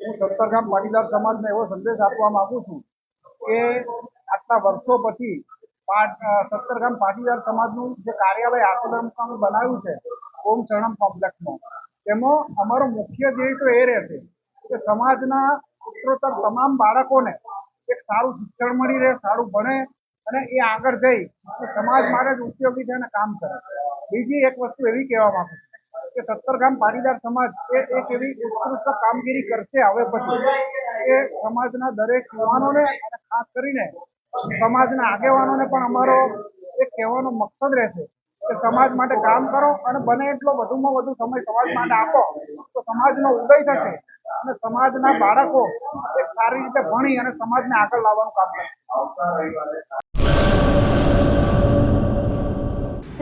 હું સત્તરગામ પાટીદાર સમાજને એવો સંદેશ આપવા માંગુ છું કે આટલા વર્ષો પછી સત્તરગામ પાટીદાર સમાજનું જે કાર્યાલય મુકામે બનાવ્યું છે, ઓમ શરણમ કોમ્પ્લેક્ષમાં તેમાં અમારો મુખ્ય ધ્યેય તો એ રહેશે કે સમાજના ઉત્તરોત્તર તમામ બાળકોને એક સારું શિક્ષણ મળી રહે, સારું ભણે અને એ આગળ જઈ સમાજ માટે જ ઉપયોગી છે અને કામ કરે. બીજી એક વસ્તુ એવી કહેવા માંગુ કે સત્તરગામ પાટીદાર સમાજ એ એક એવી ઉત્કૃષ્ટ કામગીરી કરશે હવે પછી કે સમાજના દરેક યુવાનોને ખાસ કરીને સમાજના આગેવાનોને પણ અમારો એક કહેવાનો મકસદ રહેશે કે સમાજ માટે કામ કરો અને બને એટલો વધુમાં વધુ સમય સમાજ માટે આપો. તો સમાજનો ઉદય થશે અને સમાજના બાળકો એક સારી રીતે ભણી અને સમાજને આગળ લાવવાનું કામ કરશે.